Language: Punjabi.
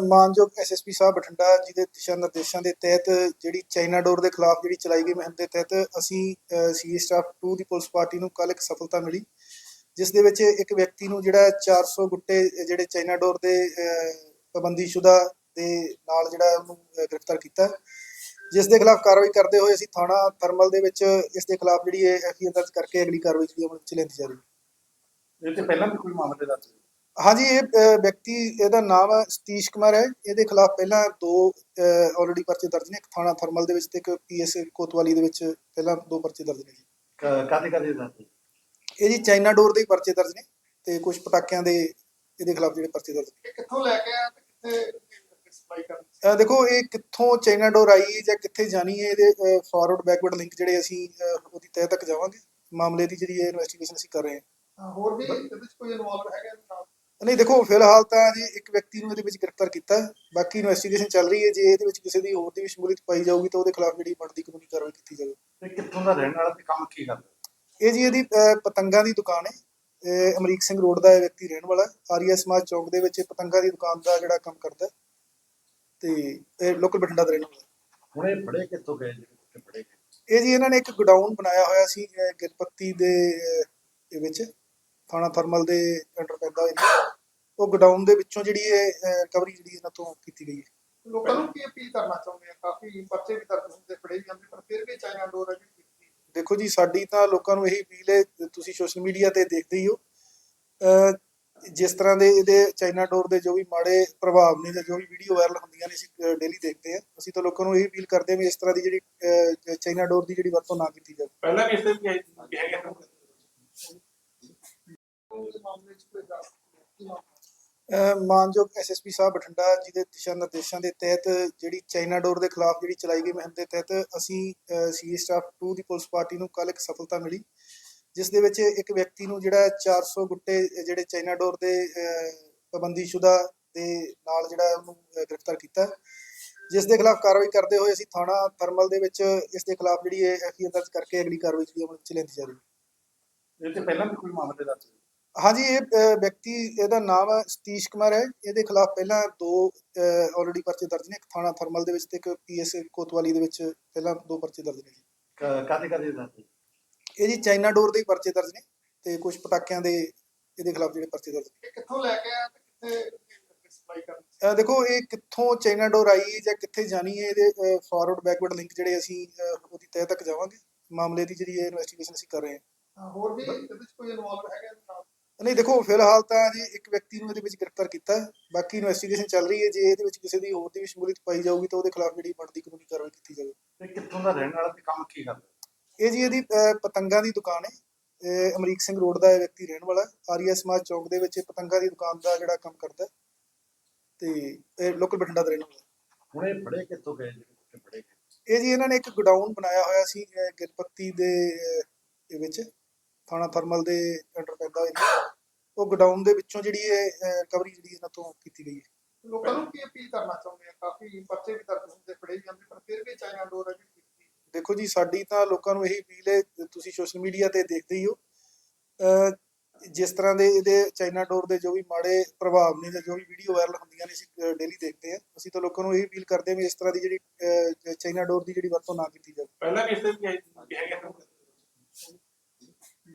ਮਾਨਯੋਗ ਐਸਐਸਪੀ ਸਾਹਿਬ ਬਠਿੰਡਾ ਜੀ ਦੇ ਦਿਸ਼ਾ ਨਿਰਦੇਸ਼ਾਂ ਦੇ ਤਹਿਤ ਜਿਹੜੀ ਚਾਈਨਾ ਡੋਰ ਦੇ ਖਿਲਾਫ ਜਿਹੜੀ ਚਲਾਈ ਗਈ ਮੁਹਿੰਮ ਦੇ ਤਹਿਤ ਅਸੀਂ ਸੀਏ ਸਟਾਫ 2 ਦੀ ਪੁਲਿਸ ਪਾਰਟੀ ਨੂੰ ਕੱਲ ਇੱਕ ਸਫਲਤਾ ਮਿਲੀ, ਜਿਸ ਦੇ ਵਿੱਚ ਇੱਕ ਵਿਅਕਤੀ ਨੂੰ ਜਿਹੜਾ 400 ਗੁੱਟੇ ਜਿਹੜੇ ਚਾਈਨਾ ਡੋਰ ਦੇ ਪਾਬੰਦੀਸ਼ੁਦਾ ਦੇ ਨਾਲ ਜਿਹੜਾ ਉਹਨੂੰ ਗ੍ਰਿਫਤਾਰ ਕੀਤਾ, ਜਿਸ ਦੇ ਖਿਲਾਫ ਕਾਰਵਾਈ ਕਰਦੇ ਹੋਏ ਅਸੀਂ ਥਾਣਾ ਥਰਮਲ ਦੇ ਵਿੱਚ ਇਸ ਦੇ ਖਿਲਾਫ ਜਿਹੜੀ ਐਫਆਈਆਰ ਦਰਜ ਕਰਕੇ ਅਗਲੀ ਕਾਰਵਾਈ ਜਿਹੜੀ ਅਮਲ ਚ ਲੈਂਦੀ ਜਾ ਰਹੀ ਹੈ। ਇਹ ਤੇ ਪਹਿਲਾਂ ਵੀ ਕੋਈ ਮਾਮਲੇ ਦਾ ਹਾਂਜੀ ਇਹ ਵਿਅਕਤੀ ਇਹਦਾ ਨਾਮ ਹੈ ਸਤੀਸ਼ ਕੁਮਾਰ ਹੈ। ਇਹਦੇ ਖਿਲਾਫ ਪਹਿਲਾਂ ਦੋ ਆਲਰੇਡੀ ਪਰਚੇ ਦਰਜ ਨੇ। ਇੱਕ ਥਾਣਾ ਥਰਮਲ ਦੇ ਵਿੱਚ ਤੇ ਇੱਕ ਪੀਐਸ ਕੋਤਵਾਲੀ ਦੇ ਵਿੱਚ ਪਹਿਲਾਂ ਦੋ ਪਰਚੇ ਦਰਜ ਨੇ ਜੀ। ਕਾਦੇ ਕਾਦੇ ਦਾ ਸੀ ਇਹ ਜੀ ਚਾਈਨਾ ਡੋਰ ਦੇ ਪਰਚੇ ਦਰਜ ਨੇ ਤੇ ਕੁਝ ਪਟਾਕਿਆਂ ਦੇ ਇਹਦੇ ਖਿਲਾਫ ਜਿਹੜੇ ਪਰਚੇ ਦਰਜ ਨੇ। ਕਿੱਥੋਂ ਲੈ ਕੇ ਆਇਆ ਤੇ ਕਿੱਥੇ ਸਪਲਾਈ ਕਰਨ ਦੇਖੋ ਇਹ ਕਿੱਥੋਂ ਚਾਈਨਾ ਡੋਰ ਆਈ ਹੈ ਜਾਂ ਕਿੱਥੇ ਜਾਣੀ ਹੈ ਇਹਦੇ ਫਾਰਵਰਡ ਬੈਕਵਰਡ ਲਿੰਕ ਜਿਹੜੇ ਅਸੀਂ ਉਹਦੀ ਤਹਿ ਤੱਕ ਜਾਵਾਂਗੇ। ਮਾਮਲੇ ਦੀ ਜਿਹੜੀ ਇਨਵੈਸਟੀਗੇਸ਼ਨ ਅਸੀਂ ਕਰ ਰਹੇ ਹਾਂ। ਹੋਰ ਵੀ ਇਹਦੇ 'ਚ ਕੋਈ ਇਨਵੋਲਵ ਹੈਗਾ ਨਹੀਂ ਦੇਖੋ ਫਿਲਹਾਲ ਤਾਂ ਜੀ ਇੱਕ ਵਿਅਕਤੀ ਨੂੰ ਇਹਦੇ ਵਿੱਚ ਗ੍ਰਿਫਤਾਰ ਕੀਤਾ। ਬਾਕੀ ਇਨਵੈਸਟੀਗੇਸ਼ਨ ਚੱਲ ਰਹੀ ਹੈ ਜੇ ਇਹਦੇ ਵਿੱਚ ਕਿਸੇ ਦੀ ਹੋਰ ਦੀ ਵੀ ਸ਼ਮੂਲੀਅਤ ਪਾਈ ਜਾਊਗੀ ਤਾਂ ਉਹਦੇ ਖਿਲਾਫ ਜਿਹੜੀ ਬਣਦੀ ਕਾਨੂੰਨੀ ਕਾਰਵਾਈ ਕੀਤੀ ਜਾਵੇ ਤੇ ਕਿੱਥੋਂ ਦਾ ਰਹਿਣ ਵਾਲਾ ਤੇ ਕੰਮ ਕੀ ਕਰਦਾ ਇਹ ਜੀ ਇਹਦੀ ਪਤੰਗਾਂ ਦੀ ਦੁਕਾਨ ਹੈ ਅਮਰੀਕ ਸਿੰਘ ਰੋਡ ਦਾ ਇਹ ਵਿਅਕਤੀ ਰਹਿਣ ਵਾਲਾ। ਆਰੀਆ ਸਮਾਜ ਚੌਂਕ ਦੇ ਵਿੱਚ ਪਤੰਗਾਂ ਦੀ ਦੁਕਾਨ ਦਾ ਜਿਹੜਾ ਕੰਮ ਕਰਦਾ। ਤੇ ਇਹ ਲੋਕਲ ਬਠਿੰਡਾ ਦਾ ਰਹਿਣ ਵਾਲਾ। ਹੁਣ ਇਹ ਫੜੇ ਕਿੱਥੋਂ ਗਏ ਕਿੱਥੇ ਫੜੇ ਗਏ ਇਹ ਜੀ ਇਹਨਾਂ ਨੇ ਇੱਕ ਗੋਡਾਊਨ ਬਣਾਇਆ ਹੋਇਆ ਸੀ ਗਿਰਪੱਤੀ ਦੇ ਵਿੱਚ ਥਾਣਾ ਥਰਮਲ ਦੇ ਅੰਡਰ ਪੈਂਦਾ ਏਰੀਆ ਉਹ ਗੋਡਾਊਨ ਦੇ ਵਿੱਚੋਂ ਜਿਹੜੀ ਇਹ ਰਿਕਵਰੀ ਜਿਹੜੀ ਇਹਨਾਂ ਤੋਂ ਕੀਤੀ ਗਈ ਹੈ। ਲੋਕਾਂ ਨੂੰ ਕੀ ਅਪੀਲ ਕਰਨਾ ਚਾਹੁੰਦੇ ਆ? ਕਾਫੀ ਪਰਚੇ ਵੀ ਦਰਜ ਹੁੰਦੇ ਫੜੇ ਜਾਂਦੇ ਪਰ ਫਿਰ ਵੀ ਚਾਈਨਾ ਡੋਰ ਹੈ ਦੇਖੋ ਜੀ ਸਾਡੀ ਤਾਂ ਲੋਕਾਂ ਨੂੰ ਇਹੀ ਅਪੀਲ ਹੈ ਤੁਸੀਂ ਸੋਸ਼ਲ ਮੀਡੀਆ ਤੇ ਦੇਖਦੇ ਹੀ ਹੋ। ਜਿਸ ਤਰ੍ਹਾਂ ਦੇ ਇਹਦੇ ਚਾਈਨਾ ਡੋਰ ਦੇ ਜੋ ਵੀ ਮਾੜੇ ਪ੍ਰਭਾਵ ਨੇ ਜਾਂ ਜੋ ਵੀ ਵੀਡੀਓ ਵਾਇਰਲ ਹੁੰਦੀਆਂ ਨੇ ਅਸੀਂ ਡੇਲੀ ਦੇਖਦੇ ਹਾਂ। ਅਸੀਂ ਤਾਂ ਲੋਕਾਂ ਨੂੰ ਇਹੀ ਅਪੀਲ ਕਰਦੇ ਹਾਂ ਵੀ ਇਸ ਤਰ੍ਹਾਂ ਦੀ ਜਿਹੜੀ ਚਾਈਨਾ ਡੋਰ ਦੀ ਜਿਹੜੀ ਵਰਤੋਂ ਨਾ ਕੀਤੀ ਜਾਵੇ। ਪਹਿਲਾਂ ਵੀ ਇਸ ਤੇ ਵੀ ਹੈਗਾ ਮਾਮਲੇ 'ਚ ਕੋਈ ਦੱਸ ਮਾਨਯੋਗ ਐਸਐਸਪੀ ਸਾਹਿਬ ਬਠਿੰਡਾ ਜੀ ਦੇ ਦਿਸ਼ਾ ਨਿਰਦੇਸ਼ਾਂ ਦੇ ਤਹਿਤ ਜਿਹੜੀ ਚਾਈਨਾ ਡੋਰ ਦੇ ਖਿਲਾਫ ਜਿਹੜੀ ਚਲਾਈ ਗਈ ਮੁਹਿੰਮ ਦੇ ਤਹਿਤ ਅਸੀਂ ਸੀਏ ਸਟਾਫ 2 ਦੀ ਪੁਲਿਸ ਪਾਰਟੀ ਨੂੰ ਕੱਲ ਇੱਕ ਸਫਲਤਾ ਮਿਲੀ ਜਿਸ ਦੇ ਵਿੱਚ ਇੱਕ ਵਿਅਕਤੀ ਨੂੰ ਜਿਹੜਾ 400 ਗੁੱਟੇ ਜਿਹੜੇ ਚਾਈਨਾ ਡੋਰ ਦੇ ਪਾਬੰਦੀਸ਼ੁਦਾ ਦੇ ਨਾਲ ਜਿਹੜਾ ਉਹਨੂੰ ਗ੍ਰਿਫਤਾਰ ਕੀਤਾ ਜਿਸ ਦੇ ਖਿਲਾਫ ਕਾਰਵਾਈ ਕਰਦੇ ਹੋਏ ਅਸੀਂ ਥਾਣਾ ਥਰਮਲ ਦੇ ਵਿੱਚ ਇਸ ਦੇ ਖਿਲਾਫ ਜਿਹੜੀ ਐਫਆਈਆਰ ਦਰਜ ਕਰਕੇ ਅਗਲੀ ਕਾਰਵਾਈ ਜਿਹੜੀ ਅਮਲ ਚ ਲੈਂਦੀ ਜਾ ਰਹੀ ਹੈ। ਇਹ ਤੇ ਪਹਿਲਾਂ ਵੀ ਕੋਈ ਮਾਮਲੇ ਦਾ ਸੀ ਹਾਂਜੀ ਇਹ ਵਿਅਕਤੀ ਇਹਦਾ ਨਾਮ ਹੈ ਸਤੀਸ਼ ਕੁਮਾਰ ਹੈ। ਇਹਦੇ ਖਿਲਾਫ ਪਹਿਲਾਂ ਦੋ ਆਲਰੇਡੀ ਪਰਚੇ ਦਰਜ ਨੇ। ਇੱਕ ਥਾਣਾ ਥਰਮਲ ਦੇ ਵਿੱਚ ਤੇ ਇੱਕ ਪੀਐਸ ਕੋਤਵਾਲੀ ਦੇ ਵਿੱਚ ਪਹਿਲਾਂ ਦੋ ਪਰਚੇ ਦਰਜ ਨੇ ਜੀ। ਕਾਦੇ ਕਾਦੇ ਦਾ ਸੀ ਇਹ ਜੀ ਚਾਈਨਾ ਡੋਰ ਦੇ ਹੀ ਪਰਚੇ ਦਰਜ ਨੇ ਤੇ ਕੁਝ ਪਟਾਕਿਆਂ ਦੇ ਇਹਦੇ ਖਿਲਾਫ ਜਿਹੜੇ ਪਰਚੇ ਦਰਜ ਨੇ। ਇਹ ਕਿੱਥੋਂ ਲੈ ਕੇ ਆਇਆ ਤੇ ਕਿੱਥੇ ਸਪਲਾਈ ਕਰਨ ਅਹ, ਦੇਖੋ ਇਹ ਕਿੱਥੋਂ ਚਾਈਨਾ ਡੋਰ ਆਈ ਹੈ ਜਾਂ ਕਿੱਥੇ ਜਾਣੀ ਹੈ ਇਹਦੇ ਫਾਰਵਰਡ ਬੈਕਵਰਡ ਲਿੰਕ ਜਿਹੜੇ ਅਸੀਂ ਉਹਦੀ ਤਹਿ ਤੱਕ ਜਾਵਾਂਗੇ। ਮਾਮਲੇ ਦੀ ਜਿਹੜੀ ਇਨਵੈਸਟੀਗੇਸ਼ਨ ਅਸੀਂ ਕਰ ਰਹੇ ਹਾਂ। ਹੋਰ ਵੀ ਇਹਦੇ 'ਚ ਕੋਈ ਇਨਵੋਲਵ ਹੈਗਾ ਨਹੀਂ ਦੇਖੋ ਫਿਲਹਾਲ ਤਾਂ ਜੀ ਇੱਕ ਵਿਅਕਤੀ ਨੂੰ ਇਹਦੇ ਵਿੱਚ ਗ੍ਰਿਫਤਾਰ ਕੀਤਾ। ਬਾਕੀ ਇਨਵੈਸਟੀਗੇਸ਼ਨ ਚੱਲ ਰਹੀ ਹੈ ਜੇ ਇਹਦੇ ਵਿੱਚ ਕਿਸੇ ਦੀ ਹੋਰ ਦੀ ਵੀ ਸ਼ਮੂਲੀਅਤ ਪਾਈ ਜਾਊਗੀ ਤਾਂ ਉਹਦੇ ਖਿਲਾਫ ਜਿਹੜੀ ਬਣਦੀ ਕਾਨੂੰਨੀ ਕਾਰਵਾਈ ਕੀਤੀ ਜਾਵੇ ਤੇ ਕਿੱਥੋਂ ਦਾ ਰਹਿਣ ਵਾਲਾ ਤੇ ਕੰਮ ਕੀ ਕਰਦਾ ਇਹ ਜੀ ਇਹਦੀ ਪਤੰਗਾਂ ਦੀ ਦੁਕਾਨ ਹੈ ਅਮਰੀਕ ਸਿੰਘ ਰੋਡ ਦਾ ਇਹ ਵਿਅਕਤੀ ਰਹਿਣ ਵਾਲਾ। ਆਰੀਆ ਸਮਾਜ ਚੌਂਕ ਦੇ ਵਿੱਚ ਪਤੰਗਾਂ ਦੀ ਦੁਕਾਨ ਦਾ ਜਿਹੜਾ ਕੰਮ ਕਰਦਾ। ਤੇ ਇਹ ਲੋਕਲ ਬਠਿੰਡਾ ਦਾ ਰਹਿਣ ਵਾਲਾ। ਹੁਣ ਇਹ ਫੜੇ ਕਿੱਥੋਂ ਗਏ ਜਿਹੜੇ ਫੜੇ ਇਹ ਜੀ ਇਹਨਾਂ ਨੇ ਇੱਕ ਗੋਡਾਊਨ ਬਣਾਇਆ ਹੋਇਆ ਸੀ ਗਿਰਪੱਤੀ ਦੇ ਵਿੱਚ ਥਾਣਾ ਥਰਮਲ ਦੇ ਅੰਡਰ ਪੈਂਦਾ ਏਰੀਆ ਉਹ ਗੋਡਾਊਨ ਦੇ ਵਿੱਚੋਂ ਜਿਹੜੀ ਇਹ ਰਿਕਵਰੀ ਜਿਹੜੀ ਇਹਨਾਂ ਤੋਂ ਕੀਤੀ ਗਈ ਹੈ। ਲੋਕਾਂ ਨੂੰ ਕੀ ਅਪੀਲ ਕਰਨਾ ਚਾਹੁੰਦੇ ਆ? ਕਾਫੀ ਪਰਚੇ ਵੀ ਦਰਜ ਹੁੰਦੇ ਫੜੇ ਜਾਂਦੇ ਪਰ ਫਿਰ ਵੀ ਚਾਈਨਾ ਡੋਰ ਹੈ ਕੀਤੀ ਦੇਖੋ ਜੀ ਸਾਡੀ ਤਾਂ ਲੋਕਾਂ ਨੂੰ ਇਹੀ ਅਪੀਲ ਹੈ ਤੁਸੀਂ ਸੋਸ਼ਲ ਮੀਡੀਆ ਤੇ ਦੇਖਦੇ ਹੀ ਹੋ। ਜਿਸ ਤਰ੍ਹਾਂ ਦੇ ਇਹਦੇ ਚਾਈਨਾ ਡੋਰ ਦੇ ਜੋ ਵੀ ਮਾੜੇ ਪ੍ਰਭਾਵ ਨੇ ਜਾਂ ਜੋ ਵੀ ਵੀਡੀਓ ਵਾਇਰਲ ਹੁੰਦੀਆਂ ਨੇ ਅਸੀਂ ਡੇਲੀ ਦੇਖਦੇ ਹਾਂ। ਅਸੀਂ ਤਾਂ ਲੋਕਾਂ ਨੂੰ ਇਹੀ ਅਪੀਲ ਕਰਦੇ ਹਾਂ ਵੀ ਇਸ ਤਰ੍ਹਾਂ ਦੀ ਜਿਹੜੀ ਚਾਈਨਾ ਡੋਰ ਦੀ ਜਿਹੜੀ ਵਰਤੋਂ ਨਾ ਕੀਤੀ ਜਾਵੇ। ਪਹਿਲਾਂ ਵੀ ਇਸ ਤੇ ਵੀ ਹੈਗਾ